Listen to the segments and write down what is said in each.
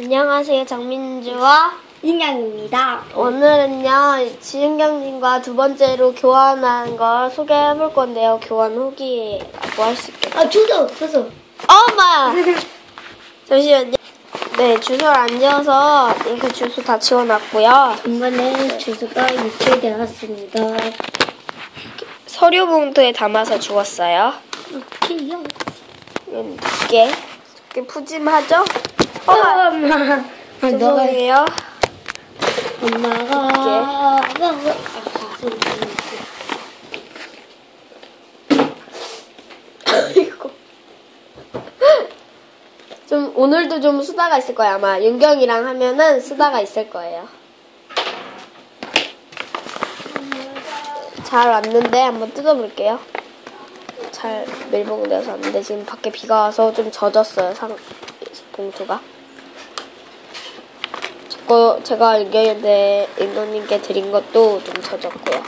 안녕하세요, 장민주와 인양입니다. 오늘은요, 지은경님과 두 번째로 교환한 걸 소개해 볼 건데요. 교환 후기라고 할 수 있겠죠. 아, 주소, 주소. 엄마! 잠시만요. 네, 주소를 안 지어서 이렇게 주소 다 지워놨고요. 이번에 주소가 유출되었습니다. 서류 봉투에 담아서 주웠어요. 오케이요. 이건 두께. 두께 푸짐하죠? 어, 엄마. 아, 죄송해요. 엄마가. 아이고. 좀 오늘도 좀 수다가 있을 거예요 아마 윤경이랑 하면은 수다가 있을 거예요. 잘 왔는데 한번 뜯어볼게요. 잘 밀봉돼서 왔는데 지금 밖에 비가 와서 좀 젖었어요 상 봉투가. 저거 제가 윤경이한테 윤경님께 드린 것도 좀 젖었고요.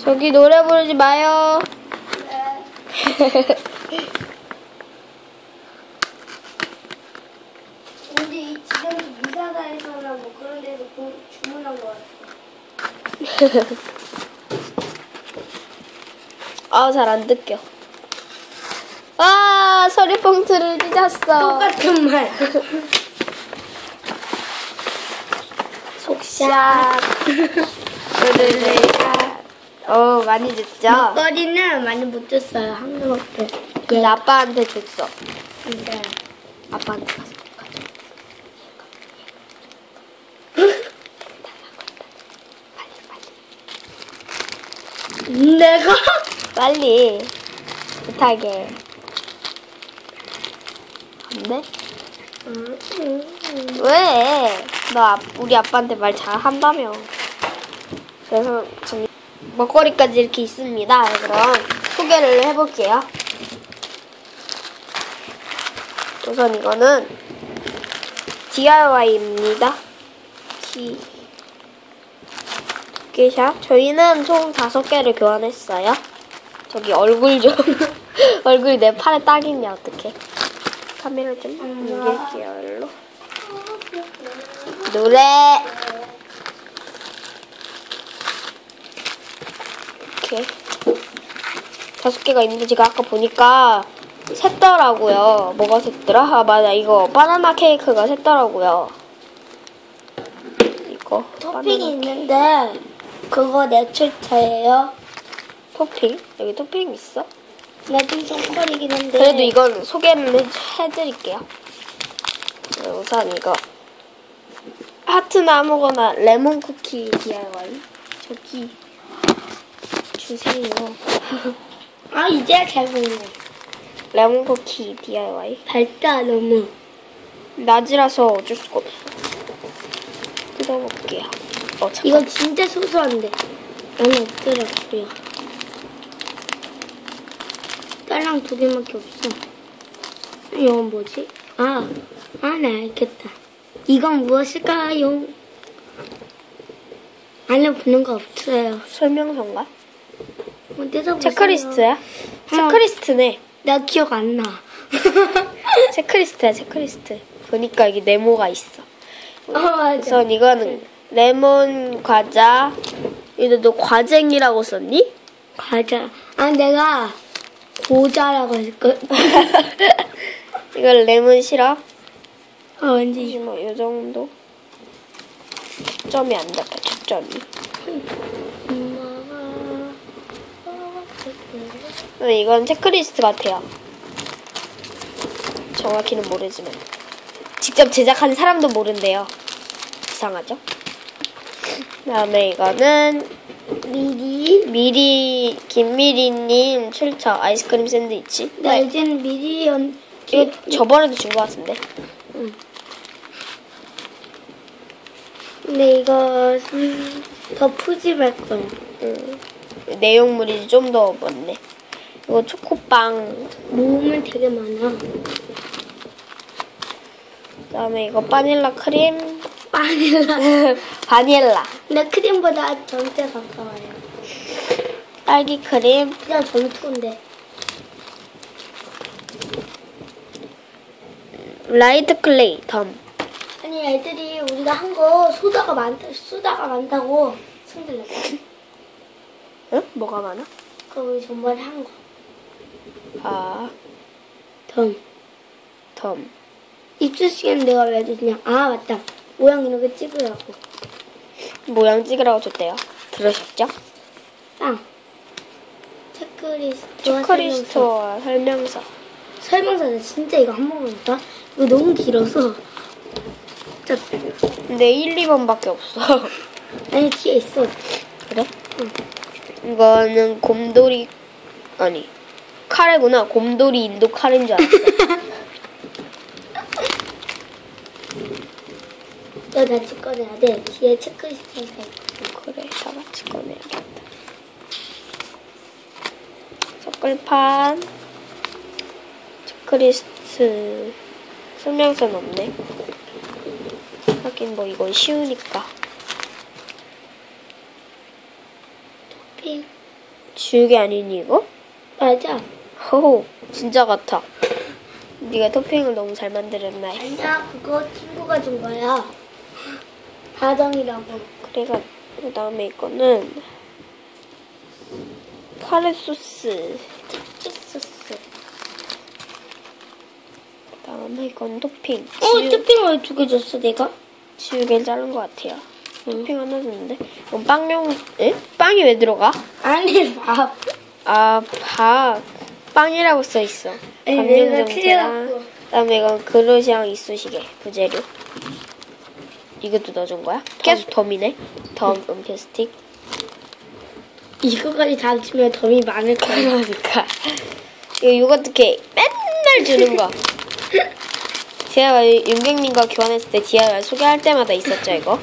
저기 노래 부르지 마요. 근데 이 지금 미사다에서나 뭐 그런 데서 고- 주문한 거 같아. 아, 잘안 뜯겨. 아, 서류 봉투를 찢었어. 똑같은 말. 속샷. 으르르. 어, 많이 줬죠? 먹거리는 많이 못 줬어요. 한 개밖에. 근데 아빠한테 줬어. 근데. 아빠한테 가서. 내가? 빨리. 부탁해. 안 돼? 왜? 너 아- 우리 아빠한테 말 잘 한다며. 그래서 지금 먹거리까지 이렇게 있습니다. 그럼 소개를 해볼게요. 우선 이거는 DIY입니다. 디 두께샵. 저희는 총 다섯 개를 교환했어요. 저기 얼굴 좀 얼굴이 내 팔에 딱 있네 어떡해. 카메라 좀 옮길게요 일로. 노래 이렇게 다섯 개가 있는데 제가 아까 보니까 샜더라고요. 뭐가 샜더라? 아 맞아 이거 바나나 케이크가 샜더라고요. 이거 토핑이 있는데 그거 내 출처예요. 토핑 여기 토핑 있어? 나좀 손컬이긴 한데. 그래도 이건 소개를 해- 해드릴게요. 네, 우선 이거 하트나 아무거나 레몬 쿠키 DIY 저기 주세요. 아 이제 잘 보이네. 레몬 쿠키 DIY 밝다 너무. 낮이라서 어쩔 수가 없어. 뜯어볼게요. 어. 이건 진짜 소소한데. 나는 없더라고요. 딸랑 두 개밖에 없어. 이건 뭐지? 아, 아, 나 알겠다. 이건 무엇일까요? 붙는 거 없어요. 설명서인가? 한번 뜯어보세요. 체크리스트야? 체크리스트네. 나 기억 안 나. 체크리스트야 체크리스트. 보니까 여기 네모가 있어. 어, 맞아. 우선 이거는 레몬 과자. 이거 너 과쟁이라고 썼니? 과자. 아, 내가 고자라고 했걸. 이건 레몬 시럽. 어, 왠지. 뭐 이 정도. 초점이 안 잡혀. 초점이. 어, 이건 체크리스트 같아요. 정확히는 모르지만 직접 제작한 사람도 모른대요. 이상하죠? 그 다음에 이거는 미리. 미리 김미리님 출처 아이스크림 샌드위치. 나 이제는 미리 연, 이거 저번에도 준 것 같은데. 근데 이거 음, 더 푸짐할 거야. 음, 내용물이 좀 더 많네. 이거 초코빵. 모으면 되게 많아. 그다음에 이거 바닐라 크림. 바닐라. 바닐라. 근데 크림보다 전체 가까워요. 딸기 크림. 그냥 전투인데. 라이트 클레이 덤. 아니 애들이 우리가 한 거 소다가 많다 소다가 많다고 손들렸어. 응? 뭐가 많아? 그 우리 전번에 한 거. 아, 덤. 덤. 입술 시간 내가 왜 줬냐? 아 맞다. 모양 거 찍으라고. 모양 찍으라고 줬대요. 들으셨죠? 빵. 체크리스트. 체크리스트와 설명서. 설명서 는 진짜 이거 한 번만 볼까? 이거 너무 길어서. 진짜. 근데 1, 2번밖에 없어. 아니 뒤에 있어. 그래? 이거는 곰돌이 아니 카레구나. 곰돌이 인도 카레인 줄 알았어. 너 같이 꺼내야 돼. 뒤에 체크리스트가 있고. 그래, 다 같이 꺼내야겠 다. 섞을판, 체크리스트, 설명서는 없네. 하긴 뭐 이건 쉬우니까. 핑. 지우개 아니니 이거? 맞아. 호호, 진짜 같아. 네가 토핑을 너무 잘 만들었나 해. 아니야, 그거 친구가 준 거야. 다정이라고. 그래가 그 다음에 이거는 카레 소스, 특제 소스. 그 다음에 이건 토핑. 어, 지우, 토핑을 두개 줬어, 내가? 지우개를 자른 것 같아요. 토핑 하나 줬는데. 이건 빵용, 에? 빵이 왜 들어가? 아니, 밥. 아, 밥. 빵이라고 써 있어. 틀려갖고. 그다음에 이건 그릇이랑 이쑤시개 부재료. 이것도 넣어준 거야? 계속 덤이네. 덤, 음표 스틱. 이거까지 다 합치면 덤이 많을 거야. 그러니까 이거 요거트 케이크 맨날 주는 거. 제가 윤경님과 교환했을 때 DIY 소개할 때마다 있었죠 이거.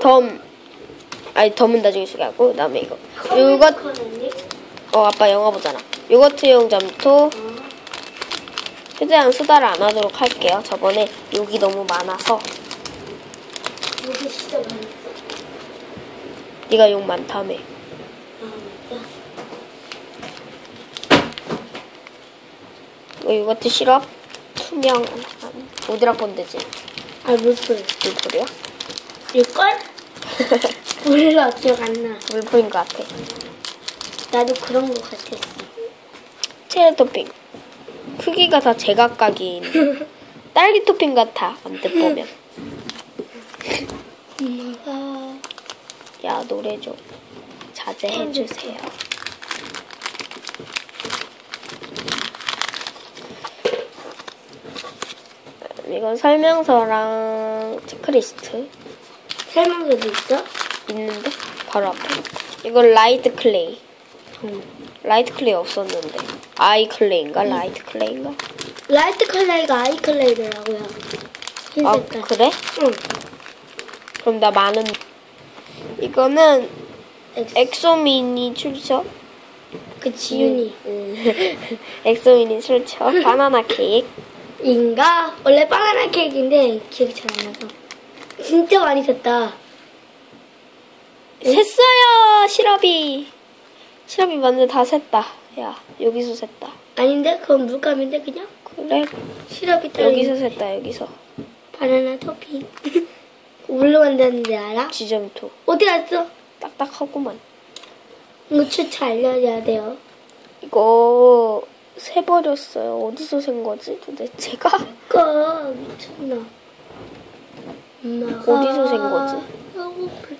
덤. 아니 덤은 나중에 소개하고 그 다음에 이거. 요거트 어 아빠 영화 보잖아. 요거트용 점토. 최대한 소다를 안 하도록 할게요. 저번에 욕이 너무 많아서 이게 진짜 많이 네가 욕 많다며. 이거 요거트 시럽 투명 오드락 본드지. 아, 물풀. 물풀이야? 일걸? 몰라, 기억 안 나. 물풀인 것 같아. 나도 그런 거 같았어. 체리 토핑. 크기가 다 제각각인 딸기 토핑 같아. 언뜻 보면. 엄마가. 야 노래 좀 자제해 주세요. 이건 설명서랑 체크리스트 설명서도 있어? 있는데 바로 앞에. 이건 라이트 클레이. 응. 라이트 클레이 없었는데 아이 클레이인가 라이트 클레이인가? 라이트 컬러가 아이 컬러이더라고요. 흰아 색깔. 그래? 응. 그럼 나 많은 이거는 엑- 엑소미니 출처 그 지윤이. 음. 엑소미니 출처 바나나 케이크 인가? 원래 바나나 케이크인데 기억이 잘 안 나서. 진짜 많이 샀다. 샜어요 시럽이 시럽이 맞는데 다 샜다 야 여기서 샜다 아닌데? 그건 물감인데 그냥? 그래 시럽이 여기서 샜다 여기서 바나나 토핑. 뭘로 만드는데 알아? 지점토 어디 갔어? 딱딱하구만 이거 추차 알려줘야 돼요. 이거 새버렸어요 어디서 샌 거지 도대체가 꺼 미쳤나? 엄마가 어디서 샌 거지? 배고플-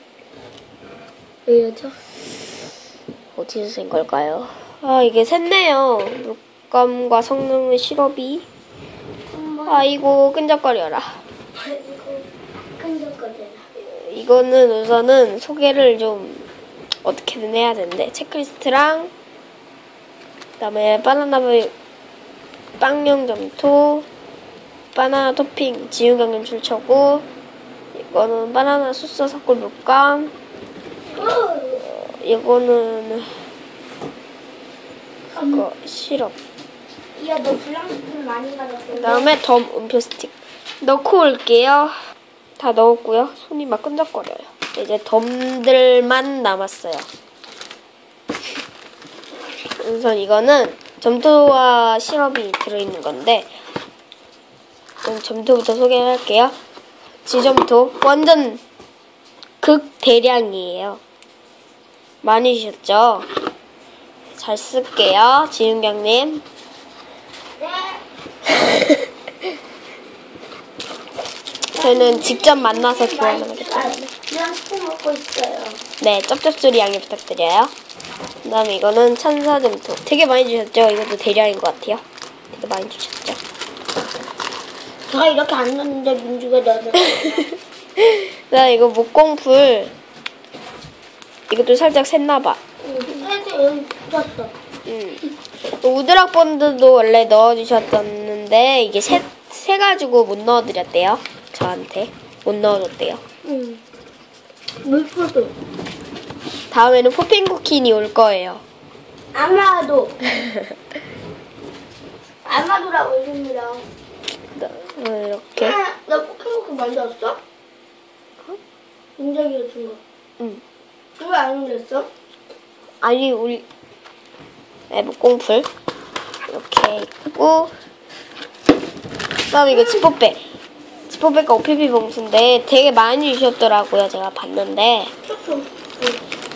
왜 이러죠? 어디서 샌 걸까요? 아 이게 샜네요 물감과 성능의 시럽이 아이고 끈적거려라. 이거는 우선은 소개를 좀 어떻게든 해야 되는데 체크리스트랑 그다음에 바나나 브- 빵용 점토 바나나 토핑 지우경림 출처고 이거는 바나나 소스 섞을 물감 어, 이거는 그거 시럽 야, 너 불량식품 많이 가졌어. 그다음에 덤 음표 스틱 넣고 올게요. 다 넣었고요. 손이 막 끈적거려요. 이제 덤들만 남았어요. 우선 이거는 점토와 시럽이 들어있는 건데 점토부터 소개를 할게요. 지점토 완전 극 대량이에요. 많이 주셨죠? 잘 쓸게요, 지은경님. 저는 직접 만나서 교환을 하기 때문에. 그냥 스푼 먹고 있어요. 네, 쩝쩝소리 양해 부탁드려요. 그 다음에 이거는 천사점토. 되게 많이 주셨죠? 이것도 대량인 것 같아요. 되게 많이 주셨죠? 제가 이렇게 안 넣는데 민주가 넣어서. 그 다음에 이거 목공풀. 이것도 살짝 샜나봐. 살짝 여기 붙었어. 음. 우드락 본드도 원래 넣어주셨었는데 이게 새, 새가지고 못 넣어드렸대요. 저한테. 못 넣어줬대요. 응. 물포도. 다음에는 포핑 쿠킨이 올 거예요. 아마도. 아마도라고 이릅니다. 그다음에 이렇게. 아, 나 포켓몬 만들었어? 인정이 준 거. 음. 왜안 그랬어? 아니 우리 네, 목공풀 이렇게 있고 그다음에 이거 지퍼백 지퍼백과 OPP 봉투인데 되게 많이 주셨더라고요 제가 봤는데.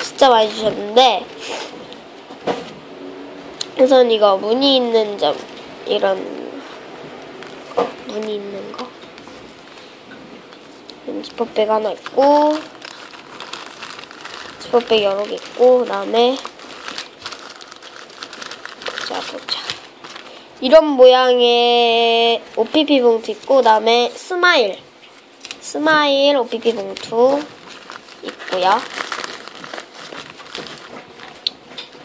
진짜 많이 주셨는데. 우선 이거 무늬 있는 점 이런 거 무늬 있는 거. 지퍼백 하나 있고 지퍼백 여러 개 있고 그 다음에 보자 보자 이런 모양의 OPP 봉투 있고 그다음에 스마일 스마일 OPP 봉투 있고요.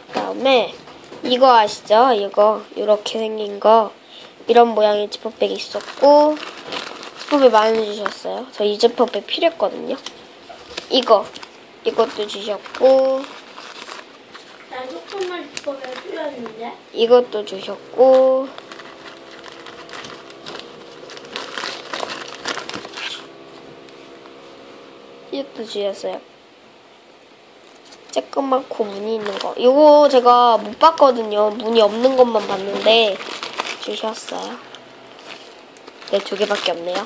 그다음에 이거 아시죠? 이거 이렇게 생긴 거 이런 모양의 지퍼백이 있었고 지퍼백 많이 주셨어요. 저 이 지퍼백 필요했거든요. 이거 이것도 주셨고 나 조금만 주법에 필요했는데. 이것도 주셨고 이것도 주셨어요. 쬐끄맣고 무늬 있는 거. 이거 제가 못 봤거든요. 무늬 없는 것만 봤는데 주셨어요. 네, 두 개밖에 없네요.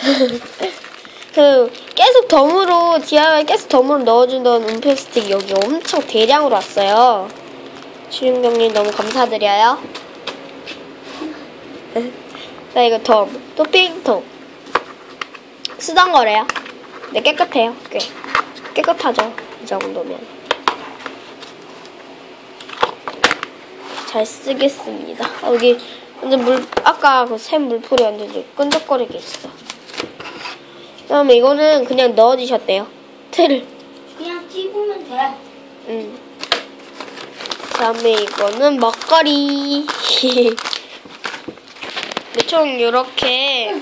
그 계속 덤으로 DIY 계속 덤으로 넣어주던 음표 스틱 여기 엄청 대량으로 왔어요. 주윤경님 너무 감사드려요. 나 이거 덤 토핑통 쓰던 거래요. 네 깨끗해요. 꽤 깨끗하죠. 이 정도면 잘 쓰겠습니다. 아, 여기 완전 물 아까 그새 물풀이 완전 좀 끈적거리게 있어. 그다음에 이거는 그냥 넣어주셨대요. 틀을. 그냥 찍으면 돼. 음. 그다음에 이거는 먹거리. 네, 총 이렇게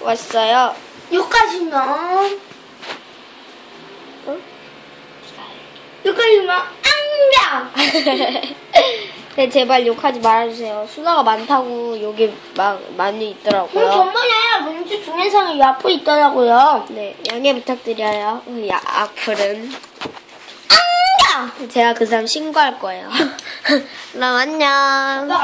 왔어요. 여기까지면. 어? 여기까지면 앙다. 네, 제발 욕하지 말아주세요. 수다가 많다고 욕이 막 많이 있더라고요. 전번에 민주 동영상에 야포 있더라고요. 네, 양해 부탁드려요. 어, 야, 악플은. 제가 그 사람 신고할 거예요. 그럼 안녕. 너